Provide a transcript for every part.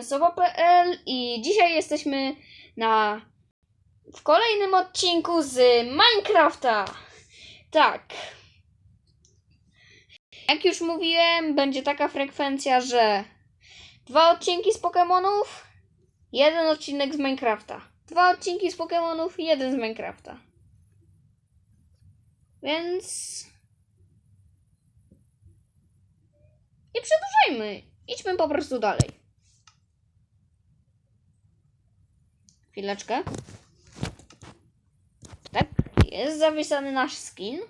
Sowa.pl i dzisiaj jesteśmy na w kolejnym odcinku z Minecrafta. Tak. Jak już mówiłem, będzie taka frekwencja, że dwa odcinki z Pokémonów, jeden odcinek z Minecrafta. Dwa odcinki z Pokémonów, jeden z Minecrafta. Więc nie przedłużajmy. Idźmy po prostu dalej. Chwileczkę. Tak, jest zapisany nasz skin.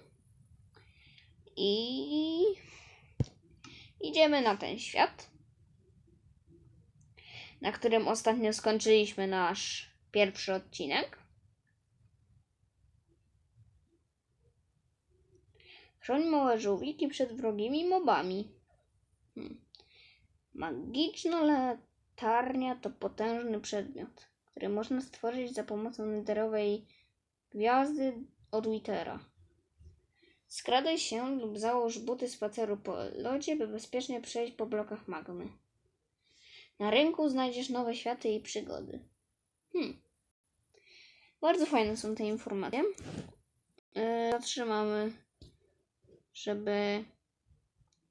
I idziemy na ten świat, na którym ostatnio skończyliśmy nasz pierwszy odcinek. Chroń małe żółwiki przed wrogimi mobami. Hmm. Magiczna latarnia to potężny przedmiot, który można stworzyć za pomocą nederowej gwiazdy od Witera. Skradaj się lub załóż buty spaceru po lodzie, by bezpiecznie przejść po blokach magmy. Na rynku znajdziesz nowe światy i przygody. Hmm. Bardzo fajne są te informacje. Yy, zatrzymamy, żeby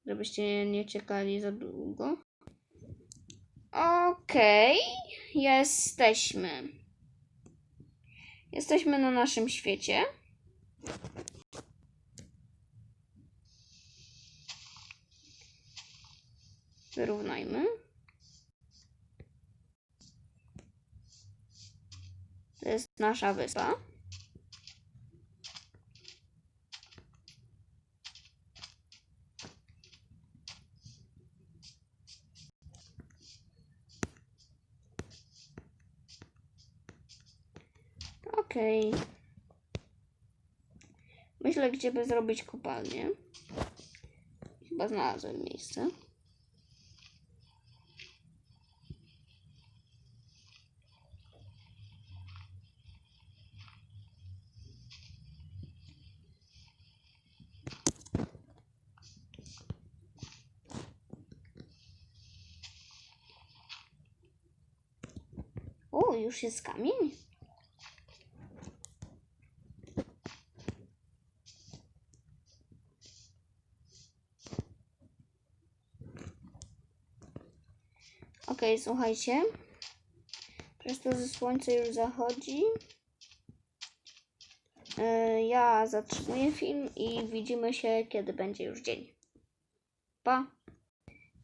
żebyście nie czekali za długo. Okej, jesteśmy. Jesteśmy na naszym świecie. Wyrównajmy. To jest nasza wyspa. Okej. Myślę, gdzie by zrobić kopalnię. Chyba znalazłem miejsce. O, już jest kamień. Okej, słuchajcie. Przez to, że słońce już zachodzi. e, Ja zatrzymuję film i widzimy się, kiedy będzie już dzień. Pa.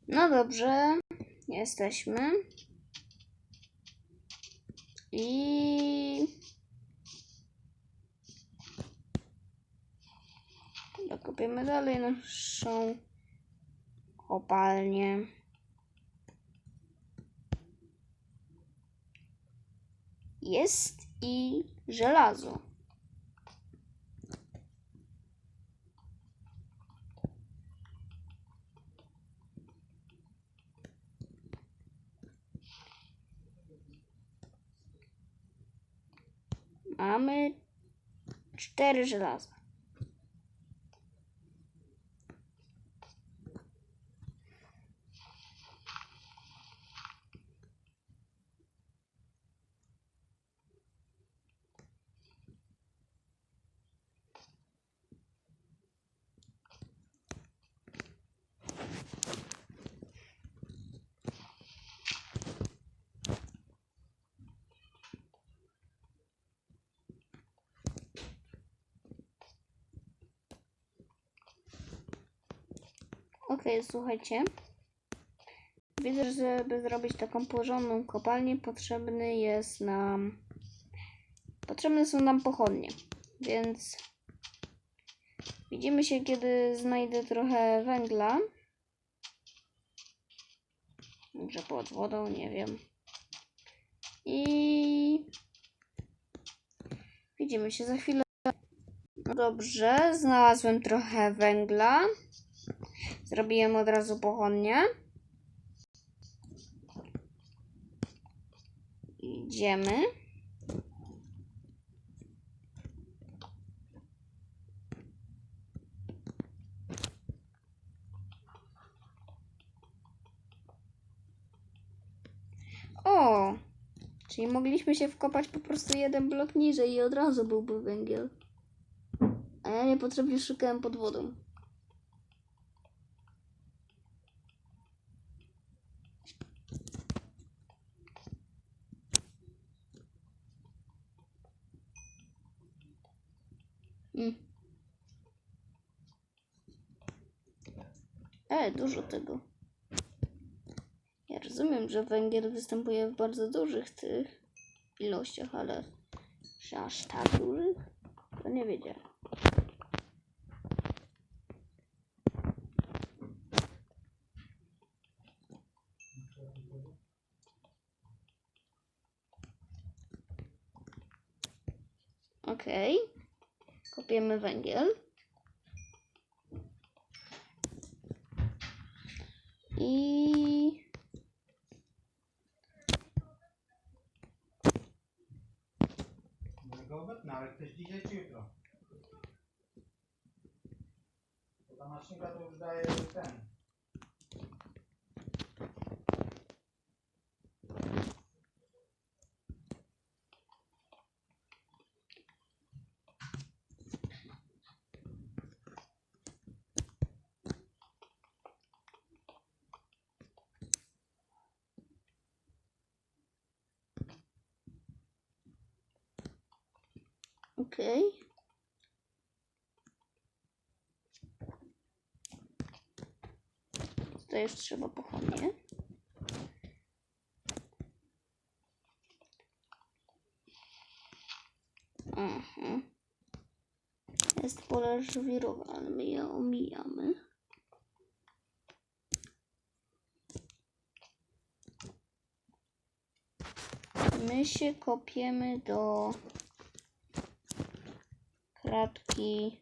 No dobrze, jesteśmy. I dokopiemy dalej naszą kopalnię. Jest i żelazo. Mamy cztery żelaza. Okej, słuchajcie. Widzę, że żeby zrobić taką porządną kopalnię, potrzebny jest nam. Potrzebne są nam pochodnie. Więc widzimy się, kiedy znajdę trochę węgla. Może pod wodą, nie wiem. I widzimy się za chwilę. No dobrze, znalazłem trochę węgla. Zrobiłem od razu pochodnie. Idziemy. Czyli mogliśmy się wkopać po prostu jeden blok niżej i od razu byłby węgiel. A ja niepotrzebnie szukałem pod wodą. Mm. E, dużo tego. Ja rozumiem, że węgiel występuje w bardzo dużych tych ilościach, ale że aż tak dużych? To nie wiedziałem. Okej. Kopiemy węgiel. I Może go obetnę, ale ktoś dzisiaj czy jutro? Bo ta maszynka to już daje ten. Okej. To już trzeba pochodnie. Aha. Jest pole żwirowe, ale my je omijamy. My się kopiemy do kratki.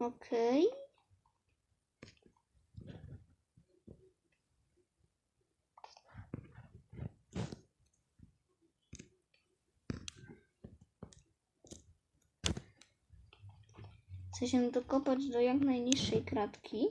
Okej. Chcę się dokopać do jak najniższej kratki.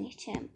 Nie chciałem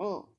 mm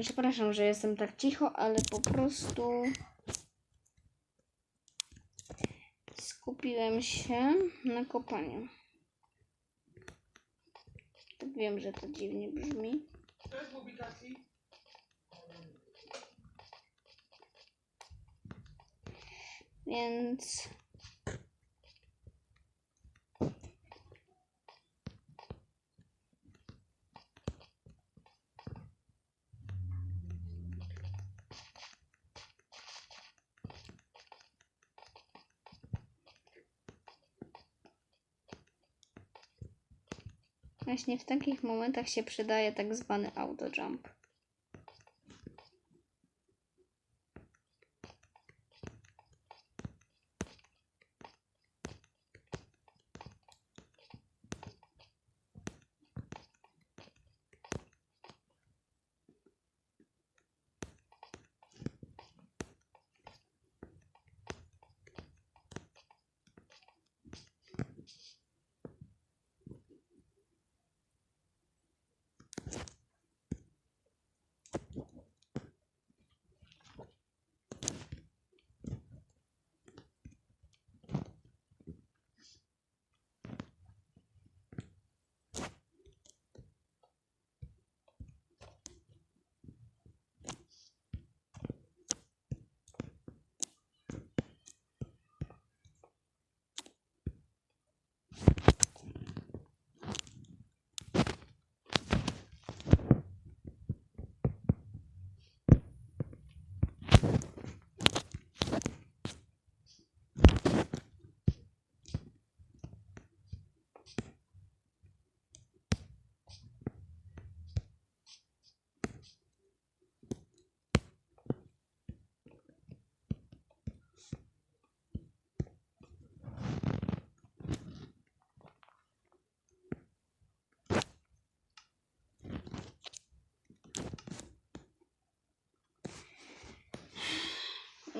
Przepraszam, że jestem tak cicho, ale po prostu skupiłem się na kopaniu. Tak wiem, że to dziwnie brzmi. Więc właśnie w takich momentach się przydaje tak zwany auto jump.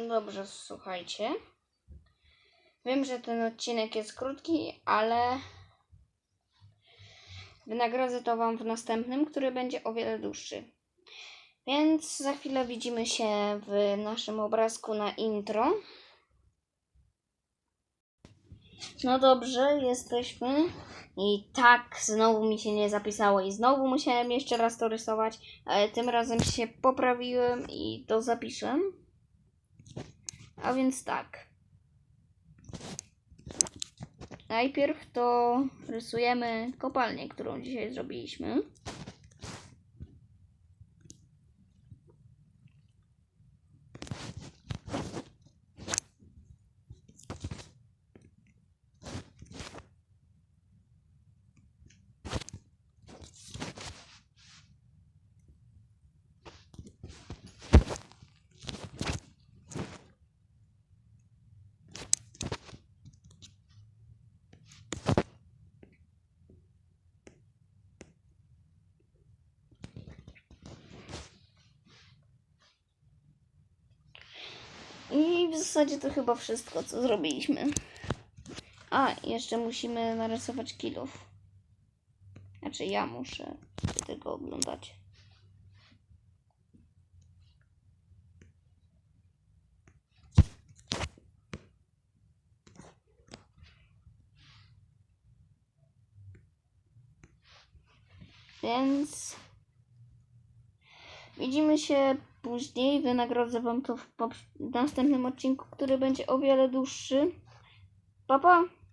Dobrze, słuchajcie. Wiem, że ten odcinek jest krótki, ale wynagrodzę to Wam w następnym, który będzie o wiele dłuższy. Więc za chwilę widzimy się w naszym obrazku na intro. No dobrze, jesteśmy. I tak, znowu mi się nie zapisało i znowu musiałem jeszcze raz to rysować, ale tym razem się poprawiłem i to zapiszę. A więc tak. Najpierw to rysujemy kopalnię, którą dzisiaj zrobiliśmy. I w zasadzie to chyba wszystko, co zrobiliśmy. A, jeszcze musimy narysować kilów. Znaczy ja muszę, tylko oglądać. Więc widzimy się później. Wynagrodzę Wam to w następnym odcinku, który będzie o wiele dłuższy. Pa, pa!